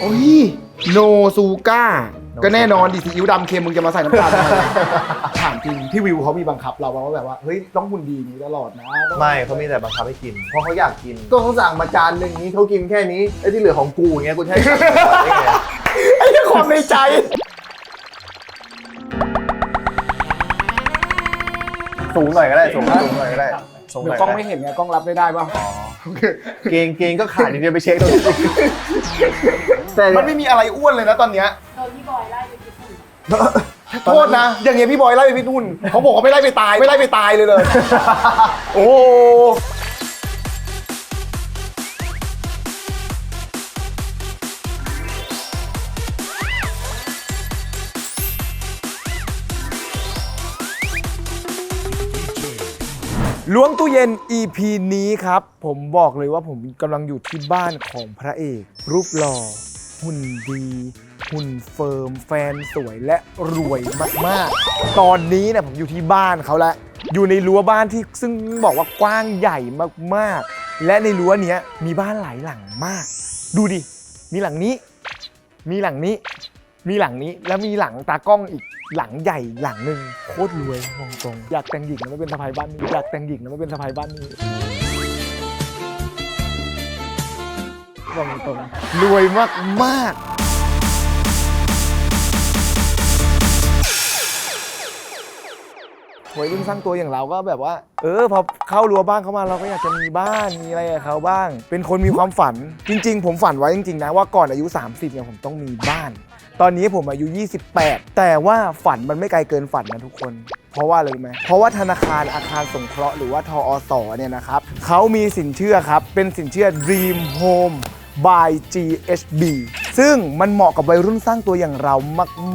โอ้ยโนซูก้าก็แน่นอนดิซีอิ๊วดำเค็มมึงจะมาใส่น้ำตาลทำไมถามจริงพี่วิวเขามีบังคับเราว่าแบบว่าเฮ้ยต้องหุ่นดีนี้ตลอดนะต้องไม่เขามีแต่บังคับให้กิน เพราะเขาอยากกิน ก็เขาสั่งมาจานหนึ่งนี้เขากินแค่นี้ไอ้ที่เหลือของกูอย่างเงี้ยกูจะให้สั่งต่อได้ไงไอ้เรื่องความในใจ สูงหน่อยก็ได้สูงสูงหน่อยก็ได้สูงหเดี๋ยน่อวยกล้องก็ไม่ได้เห็นไงกล้องรับไม่ได้ป่ะ เกงเกงก็ขาดนิดเดียวไปเช็คตรงนี้แต่มันไม่มีอะไรอ้วนเลยนะตอนเนี้ยโดนพี่บอยไล่ไปกินหุ่นโทษนะ อย่างเงี้ยพี่บอยไล่ไปพี่นุ่นเขาบอกเขาไม่ไล่ไปตายไม่ไล่ไปตายเลยเลย โอ้ ย็น EP นี้ครับ ผมบอกเลยว่าผมกำลังอยู่ที่บ้านของพระเอก รูปหล่อ หุ่นดี หุ่นเฟิร์ม แฟนสวยและรวยมากๆ ตอนนี้เนี่ยผมอยู่ที่บ้านเขาแล้วอยู่ในรั้วบ้านที่ซึ่งบอกว่ากว้างใหญ่มากๆ และในรั้วเนี้ยมีบ้านหลายหลังมาก ดูดิ มีหลังนี้ มีหลังนี้ มีหลังนี้แล้วมีหลังตากล้องอีก หลังใหญ่หลังหนึ่งโคตรรวยมองตรงอยากแต่งหญิงแล้วไม่เป็นสะพายบ้านนี้อยากแต่งหญิงแล้วไม่เป็นสะพายบ้านนี้มองตรงรวยมากมากวัยรุ่นสร้างตัวอย่างเราก็แบบว่า เออพอเข้ารั้วบ้านเข้ามาเราก็อยากจะมีบ้านมีอะไรกับเขาบ้าง เป็นคนมีความฝันจริง ๆ ผมฝันไว้จริง ๆ นะว่าก่อนอายุ 30เนี่ยผมต้องมีบ้าน ตอนนี้ผมอายุ 28 แต่ว่าฝันมันไม่ไกลเกินฝันนะทุกคน เพราะว่าอะไรรู้ไหมเพราะว่าธนาคารอาคารสงเคราะห์หรือว่าทอสเนี่ยนะครับเขามีสินเชื่อครับ เป็นสินเชื่อ Dream Home by GHB ซึ่งมันเหมาะกับวัยรุ่นสร้างตัวอย่างเรา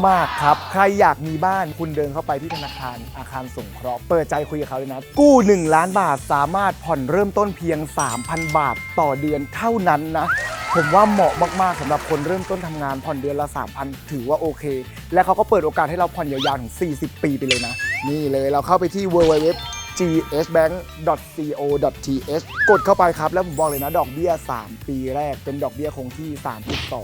มาก ๆ ครับ ใครอยากมีบ้านคุณเดินเข้าไปที่ธนาคารอาคารสงเคราะห์เปิดใจคุยกับเขาเลยนะ กู้ 1 ล้านบาทสามารถผ่อนเริ่มต้นเพียง 3,000 บาทต่อเดือนเท่านั้นนะ ผมว่าเหมาะมากๆสำหรับคนเริ่มต้นทำงานผ่อนเดือนละ 3,000 ถือว่าโอเค และเขาก็เปิดโอกาสให้เราผ่อนยาวๆถึง 40 ปีไปเลยนะ นี่เลยเราเข้าไปที่ www gsbank.co.th กดเข้าไปครับ แล้วผมบอกเลยนะ ดอกเบี้ย 3 ปีแรกเป็นดอกเบี้ยคงที่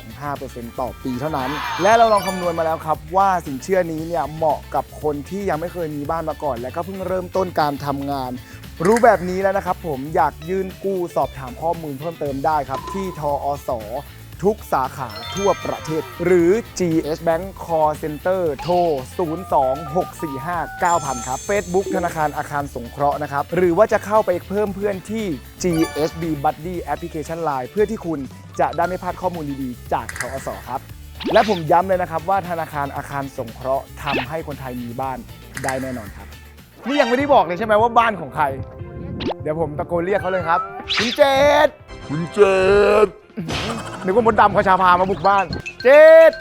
3.25%ต่อปีเท่านั้น และเราลองคำนวณมาแล้วครับ ว่าสินเชื่อนี้เนี่ยเหมาะกับคนที่ยังไม่เคยมีบ้านมาก่อน และก็เพิ่งเริ่มต้นการทำงาน รู้แบบนี้แล้วนะครับผมอยากยื่นกู้สอบถามข้อมูลเพิ่มเติมได้ครับที่ทอส ทุกสาขาทั่วประเทศ หรือ GS Bank Call Center โทร 026459000 ครับ Facebook ธนาคารอาคารสงเคราะห์นะครับ หรือว่าจะเข้าไปเพิ่มเพื่อนที่ GSB Buddy Application Line เพื่อที่คุณจะได้ไม่พลาดข้อมูลดีๆ จากทอสครับ และผมย้ำเลยนะครับว่าธนาคารอาคารสงเคราะห์ทำให้คนไทยมีบ้านได้แน่นอนครับ นี่ยังไม่ได้บอกเลยใช่ไหมว่าบ้านของใคร เดี๋ยวผมตะโกนเรียกเขาเลยครับคุณเจด คุณเจดนึกว่ามดดำคชาพามาบุกบ้าน เจด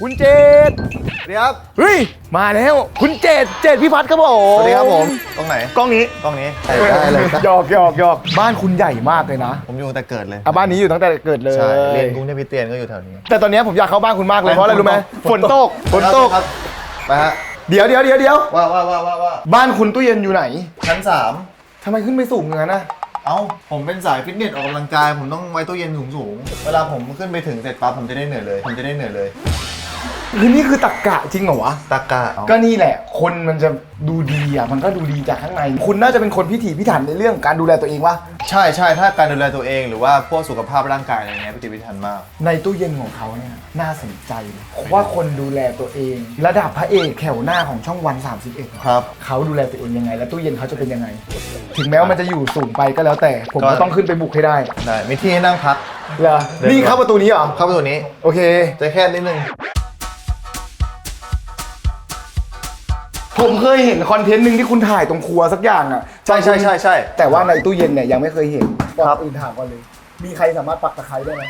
คุณเจดสวัสดีครับเฮ้ย มาแล้ว คุณเจดเจดพิพัฒน์ครับผม สวัสดีครับผม ตรงไหน กล้องนี้ กล้องนี้ได้เลยครับหยอกหยอกหยอกบ้านคุณใหญ่มากเลยนะผมอยู่ตั้งแต่เกิดเลยอะบ้านนี้อยู่ตั้งแต่เกิดเลย ใช่เรียนกรุงเทพคริสเตียนก็อยู่แถวนี้ แต่ตอนนี้ผมอยากเข้าบ้านคุณมากเลย เพราะอะไรรู้ไหมฝนตก ฝนตก ครับไปฮะ เดี๋ยวเดี๋ยวเดี๋ยวเดี๋ยวว่าว่าว่าว่าว่าบ้านคุณตู้เย็นอยู่ไหน ชั้นสามทำไมขึ้นไปสูงอย่างนั้นนะ เอ้า ผมเป็นสายฟิตเนสออกกำลังกาย ผมต้องไว้ตู้เย็นสูงสูงๆ เวลาผมขึ้นไปถึงเสร็จปั๊บผมจะได้เหนื่อยเลย ผมจะได้เหนื่อยเลย คือนี่คือตักกะจริงเหรอวะ ตะกะก็นี่แหละ คนมันจะดูดีอะ มันก็ดูดีจากข้างใน คุณน่าจะเป็นคนพิถีพิถันในเรื่องการดูแลตัวเองวะ ใช่ใช่ถ้าการดูแลตัวเองหรือว่าพวกสุขภาพร่างกายอะไรเงี้ยพิถีพิถันมาก ในตู้เย็นของเขาเนี่ยน่าสนใจว่าคนดูแลตัวเอง ระดับพระเอกแถวหน้าของช่องวัน 31ครับ เขาดูแลตัวเองยังไง และตู้เย็นเขาจะเป็นยังไง ถึงแม้ว่ามันจะอยู่สูงไปก็แล้วแต่ ผมก็ก็ ต้องขึ้นไปบุกให้ได้ได้มีที่ให้นั่งพัก เหรอเดินนี่เข้าประตูนี้เหรอ เข้าไปตัวนี้ โอเค จะแค่นิดนึง ผมเคยเห็นคอนเทนต์หนึ่งที่คุณถ่ายตรงครัวสักอย่างอะใช่ใช่ใช่ใช่แต่ว่าในตู้เย็นเนี่ยยังไม่เคยเห็นก่อนครับอื่นถามก่อนเลย มีใครสามารถปักตะไคร้ได้ไหม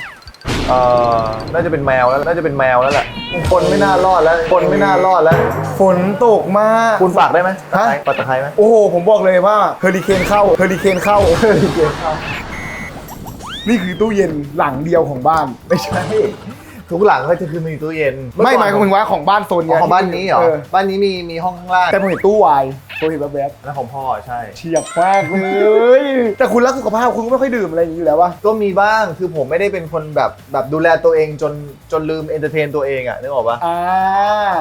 เอ่อน่าจะเป็นแมวแล้วน่าจะเป็นแมวแล้วแหละคนไม่น่ารอดแล้วคนไม่น่ารอดแล้ว ฝนตกมากคุณฝากได้ไหมฮะ ปัดตะไคร้ไหมโอ้โห ผมบอกเลยว่าเฮอริเคนเข้าเฮอริเคนเข้าเฮอริเคนเข้า นี่คือตู้เย็นหลังเดียวของบ้าน ไม่ใช่ ทุกหลังก็จะคือมีตู้เย็นไม่หมายถึงว่าของบ้านโซนอ๋เนี้อยของบ้านนี้เหรอ บ้านนี้มีมีห้องข้างล่างแต่ผมเห็นตู้วายตัวเห็นแบบอันนั้นของพ่อใช่ๆเฉียบมากเลยแต่คุณรักสุขภาพคุณก็ไม่ค่อยดื่มอะไรอย่างนี้อยู่แล้ววะก็มีบ้างคือผมไม่ได้เป็นคนแบบแบบดูแลตัวเองจนจนลืมเอนเตอร์เทนตัวเองอะนึกออกปะอ่า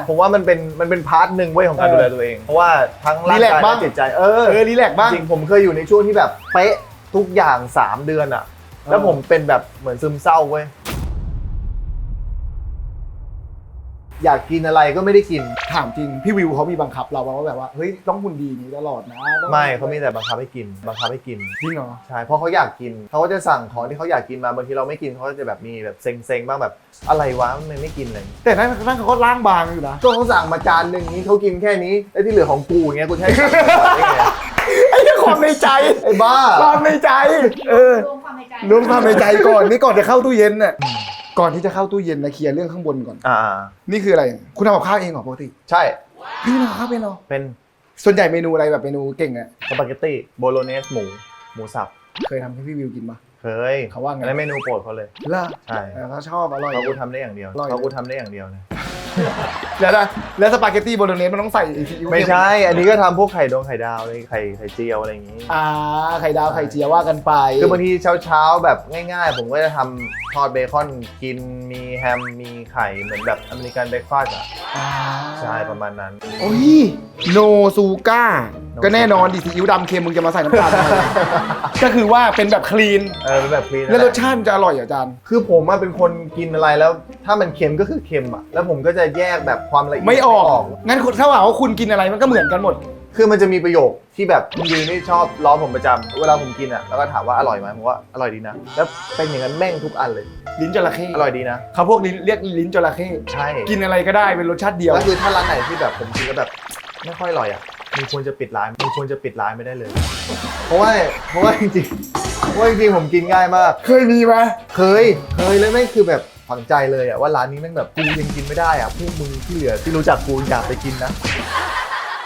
ผมว่ามันเป็นมันเป็นพาร์ทหนึ่งเว้ยของการเออดูแลตัวเองเพราะว่าทั้งร่างรีแลกกายซ์บ้างและจิตใจเออเออรีแลกซ์บ้างจริงผมเคยอยู่ในช่วงที่แบบเป๊ะทุกอย่าง 3 เดือนอะแล้วผมเป็นแบบเหมือนซึมเศร้าเว้ย อยากกินอะไรก็ไม่ได้กิน ถามจริง พี่วิวเขามีบังคับเราปะว่าแบบว่า เฮ้ย ต้องหุ่นดีนี้ตลอดนะต้องไม่เขามีแต่บังคับให้กิน บังคับให้กิน จริงเหรอ ใช่ เพราะเขาอยากกิน เขาก็จะสั่งของที่เขาอยากกินมา บางทีเราไม่กินเขาก็จะแบบมีแบบเซ็งๆ บ้างแบบอะไรวะมันไม่กินอะไรอย่างงี้แต่นั่นนั่นเขาก็ล่างบางอยู่นะก็เขาสั่งมาจานหนึ่งนี้เขากินแค่นี้ แล้วที่เหลือของกูอย่างเงี้ยกูจะใช้สั่งต่อได้ไงไอ้เรื่องความในใจ ไอ้บ้า ความในใจ เออ รวมความในใจ รวมความในใจก่อน นี่ก่อนจะเข้าตู้เย็นน่ะ ก่อนที่จะเข้าตู้เย็นนะเคลียร์เรื่องข้างบนก่อน อ่านี่คืออะไร คุณทำกับข้าวเองเหรอปกติใช่พี่ทำกับข้าวเป็นเหรอเป็นส่วนใหญ่เมนูอะไรแบบเมนูเก่งอะสปาเกตตี้โบโลเนสหมูหมูสับเคยทำให้พี่วิวกินปะ เคยเขาว่าไง อันนั้นเมนูโปรดเขาเลยเล่าใช่ เขาชอบอร่อย เขากูทำได้อย่างเดียว อร่อย เขากูทำได้อย่างเดียว เลยแล้วนะแล้วสปาเกตตี้โบโลเนสมันต้องใส่ซีอิ๊วไม่ใช่ อันนี้ก็ทำพวกไข่ดองไข่ดาวเลยไข่ไข่เจียวอะไรอย่างงี้ อ่าไข่ดาวไข่เจียวว่ากันไป คือบางทีเช้าๆแบบง่ายๆ ผมก็จะทำทอดเบคอนกินมีแฮมมีไข่เหมือนแบบอเมริกันเบรกฟาสต์อะอ่าใช่ประมาณนั้น โอ้ยโนซูก้าก็แน่นอนดิซีอิ๊วดำเค็มมึงจะมาใส่น้ำตาลทำไม ก็คือว่าเป็นแบบคลีน เออเป็นแบบคลีนแล้วรสชาติมันจะอร่อยเหรออาจารย์ คือผมอะเป็นคนกินอะไรแล้ว ถ้ามันเค็มก็คือเค็มอะแล้วผมก็จะแยกแบบความละเอียดไม่ออก งั้นคุณถ้าว่าว่าคุณกินอะไรมันก็เหมือนกันหมด คือมันจะมีประโยคที่แบบคุณยืนนี่ชอบล้อผมประจำเวลาผมกินอะแล้วก็ถามว่าอร่อยไหมผมว่าอร่อยดีนะ แล้วเป็นอย่างนั้นแม่งทุกอันเลย ลิ้นจระเข้อร่อยดีนะเขาพวกลิ้นเรียกลิ้นจระเข้ใช่กินอะไรก็ได้เป็นรสชาติเดียวแล้วคือถ้าร้านไหนที่แบบผมกินแล้วแบบไม่ค่อยอร่อยอะมึงควรจะปิดร้านมึงควรจะปิดร้านไม่ได้เลย เพราะว่าเพราะว่าจริงๆเพราะว่าจริงๆผมกินง่ายมาก เคยมีไหมเคย เคยแล้วแม่งคือแบบ ฝังใจเลยอะว่าร้านนี้แม่งแบบกูยังกินไม่ได้อะพวกมึงที่เหลือที่รู้จักกูอยากไปกินนะ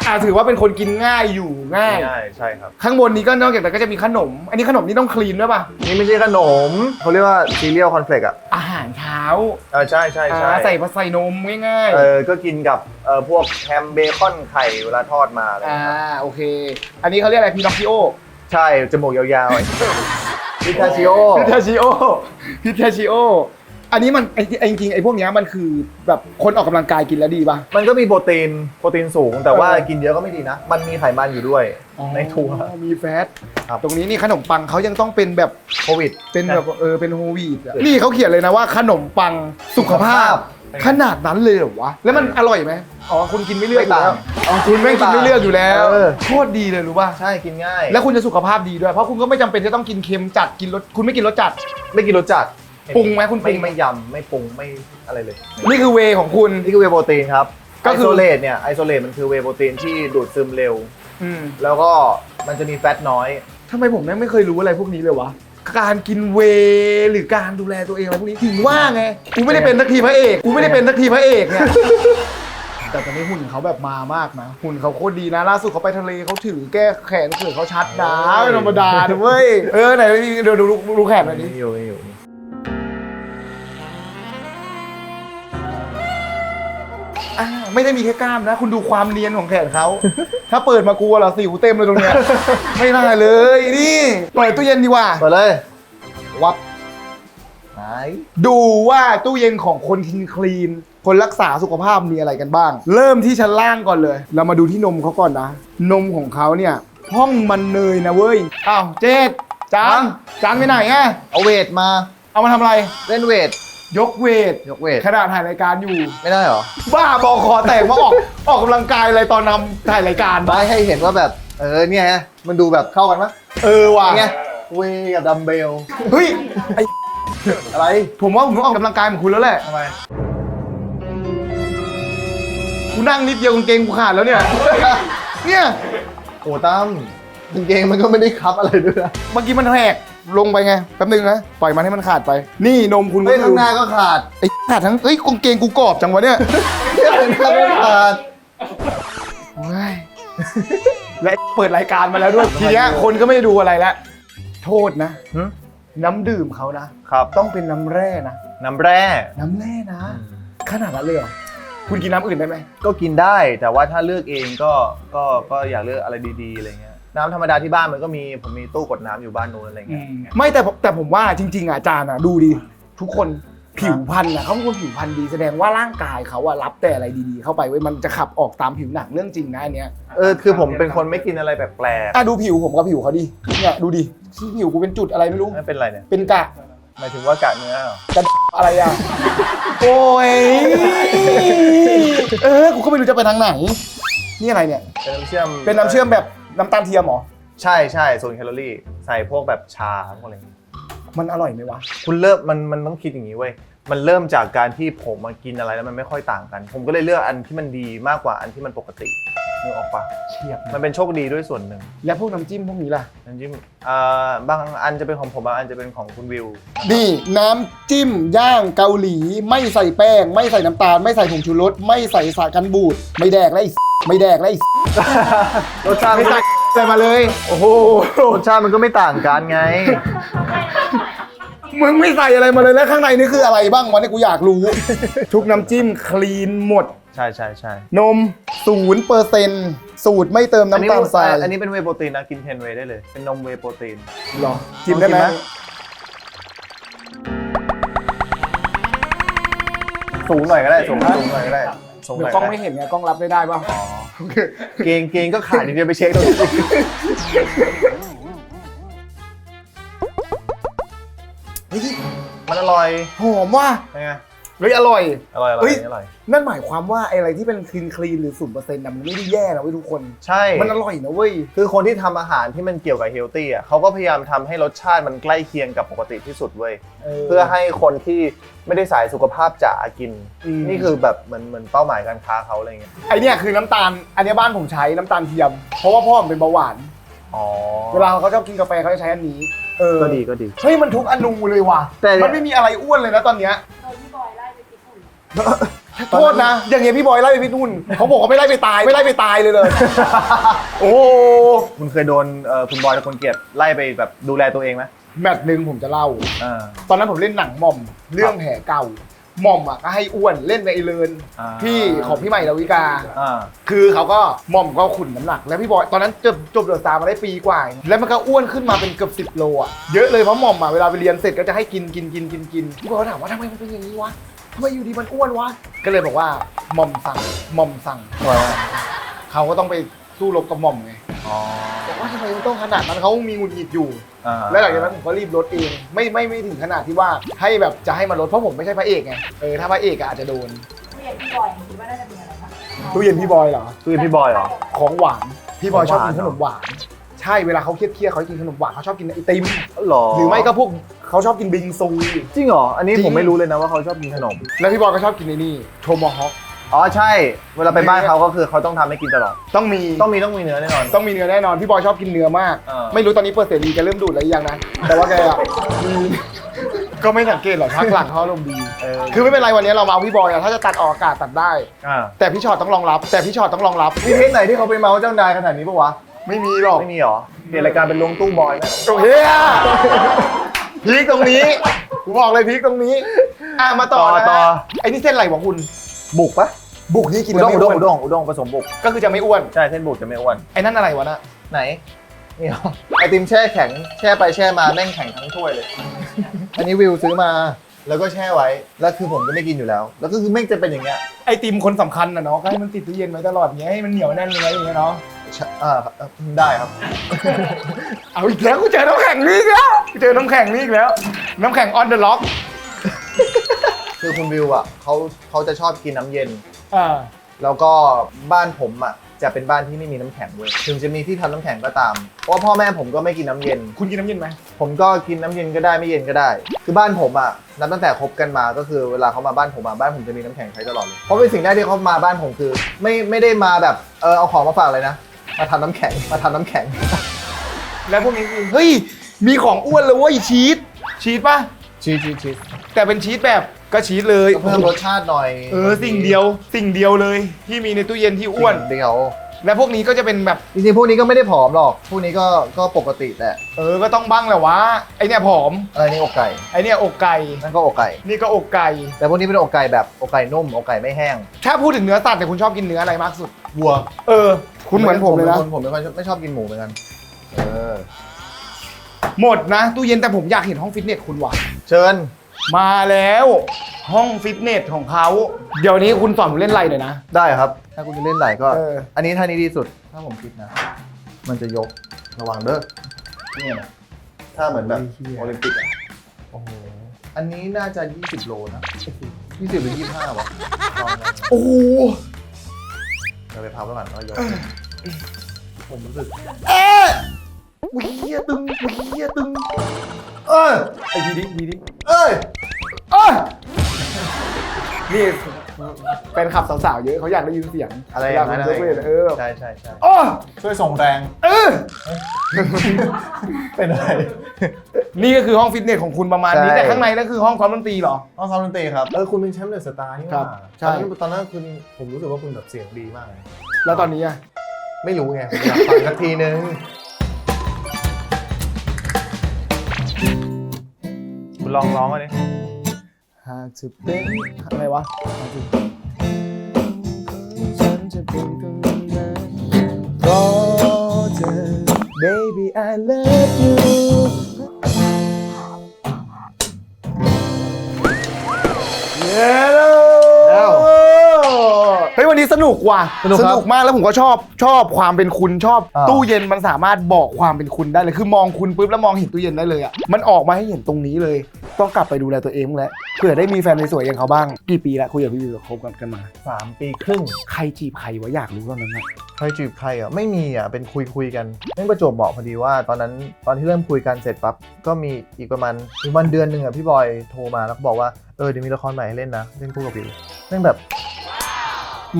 อ่าถือว่าเป็นคนกินง่ายอยู่ง่าย ง่ายใช่ครับ ข้างบนนี้ก็นอกจากนั้นก็จะมีขนม อันนี้ขนมนี่ต้องคลีนด้วยป่ะ นี่ไม่ใช่ขนมเขาเรียกว่าซีเรียลคอนเฟลกอะอาหารเช้าเออใช่ใช่ใช่อ่าใส่ผสใส่นมง่ายเออก็กินกับเออพวกแฮมเบคอนไข่เวลาทอดมาอะไรๆ อ่าเงี้ยโอเค อันนี้เขาเรียกอะไรพีนอคคิโอใช่จมูกยาวๆไอ้พิทาชิโอพิทาชิโอพิทาชิโอ อันนี้มันไอ้ไอ้จริงๆไอ้พวกเนี้ยมันคือแบบคนออกกำลังกายกินแล้วดีป่ะ มันก็มีโปรตีน โปรตีนสูง แต่ว่าเออ กินเยอะก็ไม่ดีนะ มันมีไขมันอยู่ด้วยในถั่ว อ๋อมีแฟตครับ ตรงนี้นี่ขนมปังเขายังต้องเป็นแบบโควิด เป็นแบบเออเป็นโฮลวีตอะนี่เขาเขียนเลยนะว่าขนมปังสุขภาพ ขนาดนั้นเลยเหรอวะ แล้วมันอร่อยไหมอ๋อคุณกินไม่เลือกอยู่แล้วเอาคุณไม่กินไม่เลือกอยู่แล้วเออ โคตรดีเลยรู้ป่ะ ใช่กินง่าย แล้วคุณจะสุขภาพดีด้วย เพราะคุณก็ไม่จำเป็นจะต้องกินเค็มจัดกินรสคุณไม่กินรสจัด ไม่กินรสจัด ปรุงไหมคุณปรุไม่งไหมไม่ยำไม่ปรุงไม่อะไรเลย นี่คือเวของคุณ นี่คือเวย์โปรตีนครับก็ไอคือ โซเลตเนี่ยไอโซเลตมันคือเวย์โปรตีนที่ดูดซึมเร็ว อืมแล้วก็มันจะมีแฟตน้อย ทำไมผมแม่งไม่เคยรู้อะไรพวกนี้เลยวะ การกินเวย์หรือการดูแลตัวเองอะไรพวกนี้ถึงว่าไง กูไม่ได้เป็นนักทีพระเอก กูไม่ได้เป็นนักทีพระเอกเนี่ย แต่ตอนนี้หุ่นเขาแบบมามากนะ หุ่นเขาโคตรดีนะ ล่าสุดเขาไปทะเลเขาถือแก้แขนเขือเขาชัดนะไม่ธรรมดานะเว้ย เออไหนเดี๋ยวดูดูดูแขนหน่อยดิ ไม่อยู่ไม่อยู่อ่าไม่ได้มีแค่กล้ามนะ คุณดูความเนียนของแขนเขา ถ้าเปิดมากูอะเหรอสิวเต็มเลยตรงเนี้ย ไม่ได้เลย นี่เปิดตู้เย็นดีกว่า เปิดเลย วับไหนดูว่าตู้เย็นของคนคินคลีน คนรักษาสุขภาพมีอะไรกันบ้าง เริ่มที่ชั้นล่างก่อนเลย เรามาดูที่นมเขาก่อนนะ นมของเขาเนี่ย ห้องมันเนยนะเว้ย อ้าวเจ๊จานจานไปไหนอะเอาเวทมา เอามาทำอะไร เล่นเวท ยกเวทยกเวทขณะถ่ายรายการอยู่ ไม่ได้เหรอบ้าบอคอแตกมาออก ออกกำลังกายอะไรตอนนำถ่ายรายการไม่ให้เห็นว่าแบบ เออเนี่ยฮะมันดูแบบเข้ากันปะเออว่ะไงเวกับดัมเบล เฮ้ยไออะไร ผมว่าผมต้องออกกำลังกายเหมือนคุณแล้วแหละทำไมกูนั่งนิดเดียวกางเกงกูขาดแล้วเนี่ย เนี่ย โอ้ตั้มกางเกงมันก็ไม่ได้คับอะไรด้วยนะเมื่อกี้มันแหก ลงไปไงแป๊บนึงนะปล่อยมันให้มันขาดไป นี่นมคุณเฮ้ยข้างหน้าก็ขาดไอ้ขาดทั้งเอ้ยกางเกงกูกรอบจังวะเนี่ยข้างหน้าก็ขาด โอ้ยและเปิดรายการมาแล้วด้วยทีเนี้ยคนก็ไม่ได้ดูอะไรแล้วโทษนะ น้ำดื่มเขานะครับ ต้องเป็นน้ำแร่นะ น้ำแร่ น้ำแร่นะ ขนาดนั้นเลยเหรอคุณกินน้ำอื่นได้ไหมก็กินได้แต่ว่าถ้าเลือกเองก็ก็ก็อยากเลือกอะไรดีๆอะไรเงี้ย น้ำธรรมดาที่บ้านมันก็มีผมมีตู้กดน้ำอยู่บ้านนู้นอะไรเงี้ย ไม่แต่ผมแต่ผมว่าจริงๆอะอาจารย์อะดูดิทุกคนผิวพรรณอะเขาเป็นคนผิวพรรณดีแสดงว่าร่างกายเขาอะรับแต่อะไรดีๆ เข้าไปเว้ยมันจะขับออกตามผิวหนังเรื่องจริงนะอันเนี้ยเออคือผมเป็นคนไม่กินอะไรแปลกอะดูผิวผมกับผิวเขาดิเนี่ยดูดิที่ผิวกูเป็นจุดอะไรไม่รู้ ๆไม่เป็นไรเนี่ยเป็นกะหมายถึงว่ากะเนื้อเหรอกระอะไรอะโอ้ยเออกูก็ไม่รู้จะไปทางไหน นี่อะไรเนี่ย เป็นน้ำเชื่อมเป็นน้ำเชื่อมแบบ น้ำตาลเทียมเหรอ ใช่ใช่โซนแคลอรี่ ใส่พวกแบบชาพวกอะไรอย่างงี้มันอร่อยไหมวะ คุณเริ่มมันมันต้องคิดอย่างนี้เว้ยมันเริ่มจากการที่ผมมากินอะไรแล้วมันไม่ค่อยต่างกัน ผมก็เลยเลือกอันที่มันดีมากกว่าอันที่มันปกติ นึกออกปะเฉียบมันเป็นโชคดีด้วยส่วนหนึ่งแล้วพวกน้ำจิ้มพวกนี้ล่ะ น้ำจิ้มอ่าบางอันจะเป็นของผมบางอันจะเป็นของคุณวิว นี่น้ำจิ้มย่างเกาหลี ไม่ใส่แป้ง ไม่ใส่น้ำตาล ไม่ใส่ผงชูรสไม่ใส่สารกันบูด ไม่แดกแล้วไอ้ ไม่แดกแล้วไอ้ รสชาติไม่ใส่ใส่มาเลย โอ้โหรสชาติมันก็ไม่ต่างกันไง มึงไม่ใส่อะไรมาเลยแล้วข้างในนี่คืออะไรบ้างวะเนี่ยกูอยากรู้ ทุกน้ำจิ้มคลีนหมด ใช่ใช่ใช่นมศูนย์เปอร์เซ็นต์สูตรไม่เติมน้ำตาลทรายอันนี้เป็นเวย์โปรตีนนะกินเทนเวย์ได้เลย เป็นนมเวย์โปรตีน หรอกินได้ไหมลองกินไหม สูงหน่อยก็ได้สูงสูงหน่อยก็ได้สูงหเดี๋ยน่อวยกล้องก็ไม่ได้เห็นไงกล้องรับไม่ได้ป่ะอ๋อเกงเกงก็ขาดนิดเดียวไปเช็คตรงนี้เฮ้ยมันอร่อยหอมว่ะเป็นไง เฮ้ยอร่อย อร่อยอร่เฮ้อยยอร่อย นั่นหมายความว่าไอ้อะไรที่เป็นคลีนคลีนหรือศูนย์เปอร์เซ็นต์มันไม่ได้แย่นะเว้ยทุกคน ใช่ มันอร่อยนะเว้ย คือคนที่ทำอาหารที่มันเกี่ยวกับเฮลตี้อะเขาก็พยายามทำให้รสชาติมันใกล้เคียงกับปกติที่สุดเว้ย เพื่อให้คนที่ไม่ได้สายสุขภาพจ๋ากิน อืม นี่คือแบบเหมือนเหมือนเป้าหมายการค้าเขาอะไรเงี้ย ไอเนี่ยคือน้ำตาล อันเนี้ยบ้านผมใช้น้ำตาลเทียม เพราะว่าพ่อผมเป็นเบาหวาน อ๋อ เวลาเขาชอบกินกาแฟเขาจะใช้อันนี้ เออก็ดีก็ดี เฮ้ยมันทุกอนูเลยว่ะ แต่ มันไม่มีอะไรอ้วนเลยนะตอนเนี้ย โทษนะ อย่างเงี้ยพี่บอยไล่ไปพี่นุ่นเขาบอกว่าไม่ไล่ไปตายไม่ไล่ไปตายเลยเลย โอ้โหคุณเคยโดนเอ่อคุณบอยตะคนเกียรติไล่ไปแบบดูแลตัวเองไหมแมตช์หนึ่งผมจะเล่าอ่าตอนนั้นผมเล่นหนังหม่อมเรื่องแผลเก่าหม่อมอะก็ให้อ้วนเล่นในไอเลินอ่าพี่ของพี่ใหม่ดาวิกา อ่า คือเขาก็หม่อมก็ขุนน้ำหนัก แล้วพี่บอยตอนนั้นจบจบเดอะสตาร์มาได้ปีกว่าเองแล้วมันก็อ้วนขึ้นมาเป็นเกือบสิบโลอะเยอะเลยเพราะหม่อมอะเวลาไปเรียนเสร็จก็จะให้กินกินกินกินกินพี่บอยก็ถามว่าทำไมมันเป็นอย่างนี้วะ ทำไมอยู่ดีมันอ้วนวะ ก็เลยบอกว่าหม่อมสั่งหม่อมสั่งทำไมวะเขาก็ต้องไปสู้รบกับหม่อมไงอ๋อบอกว่าทำไมมันต้องขนาดนั้นเขามีหงุดหงิดอยู่ อ่าแล้วหลังจากนั้นผมก็รีบลดเองไม่ไม่ไม่ถึงขนาดที่ว่าให้แบบจะให้มาลดเพราะผมไม่ใช่พระเอกไงเออถ้าพระเอกอะอาจจะโดนเรียนพี่บอยคิดว่าน่าจะมีอะไรบ้างตู้เย็นพี่บอยเหรอ คือพี่บอยเหรอ ของหวานพี่บอยชอบกินของหวานขนมหวานใช่เวลาเขาเครียดๆเขาจะกินขนมหวานเขาชอบกินไอติม หรอหรือไม่ก็พวกเขาชอบกินบิงซู จริงเหรอ อันนี้จริง ผมไม่รู้เลยนะว่าเขาชอบกินขนม แล้วพี่บอยก็ชอบกินไอ้นี่โทมฮอคอ๋อใช่ เวลาไปบ้านเขาก็คือเขาต้องทำให้กินตลอด ต้องมีต้องมีต้องมีเนื้อแน่นอน ต้องมีเนื้อแน่นอนพี่บอยชอบกินเนื้อมากอ่าไม่รู้ตอนนี้เปิดเสรีแกเริ่มดูดอะไรยังนะแต่ว่าแกอะมีก็ไม่สังเกตหรอกพักหลังเขาอารมณ์ดี เออคือไม่เป็นไรวันนี้เรามาเอาพี่บอยอะถ้าจะตัดออกอากาศตัดได้ อ่าแต่พี่ชอตต้องรองรับ แต่พี่ชอตต้องรองรับ มีเทปไหนที่เขาไปเมาส์เจ้านายขนาดนี้ปะวะ ไม่มีหรอกไม่มีเหรอเปลี่ยนรายการเป็นลวงตู้บอยไหมโอเคอะพีคตรงนี้กูบอกเลยพีคตรงนี้ อะมาต่อนะต่อ ไอ้นี่เส้นอะไรของคุณ บุกปะบุกนี่กินอุแล้ด้วงไม่อุอ้ด้งวนอุด้งอุด้งผสมบุก ก็คือจะไม่อ้วน ใช่เส้นบุกจะไม่อ้วน ไอ้นั่นอะไรวะน่ะไหนนี่เหรอไอติมแช่แข็งแช่ไปแช่มาแม่งแข็งทั้งถ้วยเลย อันนี้วิวซื้อมาแล้วก็แช่ไว้ แล้วคือผมก็ไม่กินอยู่แล้ว แล้วก็คือแม่งจะเป็นอย่างเงี้ย ไอติมคนสำคัญนะเนาะ ก็ให้มันติดตู้เย็นไว้ตลอดอย่างเงี้ยให้มันเหนียวแน่นเลยอย่างเงี้ยเนาะใช่ อ่าเอ่อได้ครับ เอาอีกแล้วกูเจอน้ำแข็งนี่อีกแล้วกูเจอน้ำแข็งนี่อีกแล้ว น้ำแข็งออนเดอะล็อกคือคุณวิวอะเขาเขาจะชอบกินน้ำเย็น อ่าแล้วก็บ้านผมอะจะเป็นบ้านที่ไม่มีน้ำแข็งเว้ยถึงจะมีที่ทำน้ำแข็งก็ตาม เพราะว่าพ่อแม่ผมก็ไม่กินน้ำเย็น คุณกินน้ำเย็นไหมผมก็กินน้ำเย็นก็ได้ไม่เย็นก็ได้ คือบ้านผมอะนับตั้งแต่คบกันมาก็คือเวลาเขามาบ้านผมอะบ้านผมจะมีน้ำแข็งใช้ตลอดเลยเพราะเป็นสิ่งแรกที่เขามาบ้านผมคือ ไม่ไม่ได้มาแบบเออเอาของมาฝากเลยนะ มาทำน้ำแข็งมาทำน้ำแข็ง แล้วพวกนี้คือเฮ้ย มีของอ้วนเลยเว้ยชีสชีสป่ะ ชีสชีสชีสแต่เป็นชีสแบบก็ชีสเลยเพิ่มรสชาติหน่อยเออสิ่งเดียวสิ่งเดียวเลยที่มีในตู้เย็นที่อ้วน สิ่งเดียว และพวกนี้ก็จะเป็นแบบ จริงๆพวกนี้ก็ไม่ได้ผอมหรอก พวกนี้ก็ก็ปกติแหละเออ ก็ต้องบ้างแหละวะ ไอเนี่ยผอม อะไรนี่อกไก่ ไอเนี่ยอกไก่ นั่นก็อกไก่ นี่ก็อกไก่ แต่พวกนี้เป็นอกไก่แบบอกไก่นุ่มอกไก่ไม่แห้ง ถ้าพูดถึงเนื้อสัตว์เนี่ยคุณชอบกินเนื้ออะไรมากสุด วัวเออ คุณเหมือนผมเลยนะ ป็คผมเป็นคนไม่ชอบกินหมูเหมือนกัน เออ หมดนะตู้เย็นแต่ผมอยากเห็นห้องฟิตเนสคุณว่ะ เชิญ มาแล้วห้องฟิตเนสของเขาเดี๋ยวนี้คุณสอนผมเล่นอะไรหน่อยนะ ได้ครับ ถ้าคุณจะเล่นไหลก็ เอออันนี้ท่านี้ดีสุด ถ้าผมคิดนะ มันจะยกระวังเด้อเนี่ยนะถ้าเหมือนแบบโอลิมปิกอะโอ้โห อันนี้น่าจะ 20 โลนะ 20 หรือ 25วะลองนะโอ้โหเราไปพับไว้ก่อนแล้วยก ผมรู้สึก เอ๊ะ วิเฮียตึงวิเฮียตึง เออไอทีดิทีดิเอ้ยเอ้ยนี่เป็นขับสาวๆเยอะเขาอยากได้ยินเสียงอะไรอย่างนั้นเวอะไรลาผมยกเวทเออใช่ใช่ใช่โอ้ช่วยส่งแรง เออ เป็นอะไรนี่ก็คือห้องฟิตเนสของคุณประมาณนี้ใช่แต่ข้างในนั่นคือห้องซ้อมดนตรีเหรอ ห้องซ้อมดนตรีครับเออคุณเป็นแชมป์เดอะสตาร์นี่หครัว่าบใช่ ตอนนั้นตอนนั้นคุณผมรู้สึกว่าคุณแบบเสียงดีมากเลยแล้วตอนนี้อะไม่รู้ไงผมอยากฟังสักทีนึง คุณลองร้องอันนี้หากจะเป็นอะไรวะหากจะฉันจะเป็นคนนั้นเพราะเธอ baby I love you เย้แล้วเฮ้ยวันนี้ สนุกว่ะสนุกครับมากแล้วผมก็ชอบชอบความเป็นคุณชอบ อ่า ตู้เย็นมันสามารถบอกความเป็นคุณได้เลย คือมองคุณปุ๊บแล้วมองเห็นตู้เย็นได้เลยอะมันออกมาให้เห็นตรงนี้เลย ต้องกลับไปดูแลตัวเองแล้วเผื่อได้มีแฟนสวยๆอย่างเขาบ้างกี่ปีแล้วคุยกับพี่วิวคบกันกันมา สามปีครึ่งใครจีบใครวะอยากรู้ตอนนั้นอะใครจีบใครอะไม่มีอะเป็นคุยคุยกันนั่นประจวบเหมาะพอดีว่า ตอนนั้นตอนที่เริ่มคุยกันเสร็จปั๊บก็มีอีกประมาณอีกวันเดือนหนึ่งอะพี่บอยโทรมาแล้วก็บอกว่าเออเดี๋ยวมีละครใหม่ให้เล่นนะเล่นคู่กับวิวแม่งแบบ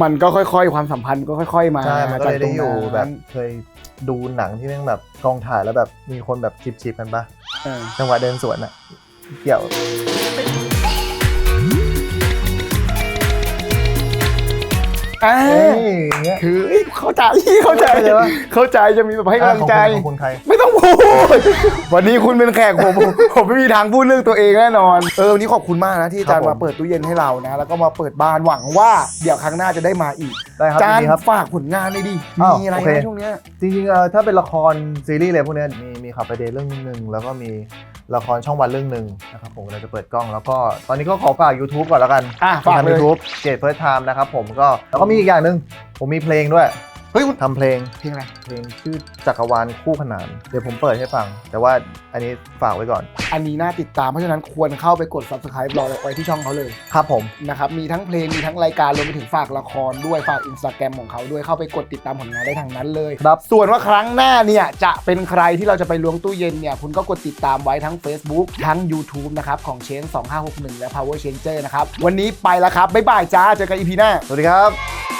มันก็ค่อยๆ ความสัมพันธ์ก็ค่อย ๆ มาใช่มันก็เลยได้อยู่จากตรงนั้นแบบเคยดูหนังที่แม่งแบบกองถ่ายแล้วแบบมีคนแบบจีบๆกันปะเออจังหวะเดินสวนอะเกี่ยวอ่าเอ้ยอย่างเงี้ยคือเอ้ยเข้าใจเข้าใจเข้าใจปะเข้าใจจะมีแบบให้กำลังใจ ของคุณของคุณใคร ไม่ต้องพูด วันนี้คุณเป็นแขกผมผมผมไม่มีทางพูดเรื่องตัวเองแน่นอน เออวันนี้ขอบคุณมากนะที่อาจารย์ครับผม มาเปิดตู้เย็นให้เรานะ แล้วก็มาเปิดบ้านหวังว่าเดี๋ยวครั้งหน้าจะได้มาอีกได้ครับอาจารยินย์ดีครับ ฝากผลงานเลยดิอ้าวมีอะไรโอเค นะช่วงเนี้ย จริงๆเออถ้าเป็นละครซีรีส์อะไรพวกเนี้ยมีมีขับไปเดย์เรื่องหนึ่งแล้วก็มีละครช่องวันเรื่องหนึ่งนะครับผมเราจะเปิดกล้อง แล้วก็ตอนนี้ก็ขอฝาก YouTube ก่อนแล้วกันอะฝากทำเลย ยูทูบเกตเฟิร์สไทม์นะครับผมก็แล้วก็มีอีกอย่างหนึ่งผมมีเพลงด้วย เฮ้ยคุณทำเพลงเพลงอะไร เพลงชื่อจักรวาลคู่ขนาน เดี๋ยวผมเปิดให้ฟัง แต่ว่าอันนี้ฝากไว้ก่อน อันนี้น่าติดตามเพราะฉะนั้นควรเข้าไปกด subscribe รอไว้ที่ช่องเขาเลยครับผม นะครับมีทั้งเพลงมีทั้งรายการรวมไปถึงฝากละครด้วยฝากอินสตาแกรมของเขาด้วยเข้าไปกดติดตามผลงานได้ทางนั้นเลยครับ ส่วนว่าครั้งหน้าเนี่ยจะเป็นใครที่เราจะไปล้วงตู้เย็นเนี่ยคุณก็กดติดตามไว้ทั้ง Facebook ทั้ง YouTube นะครับของ Change 2561 และ Power Changer นะครับวันนี้ไปแล้วครับบ๊ายบายจ้าเจอกันอีพีหน้า สวัสดีครับ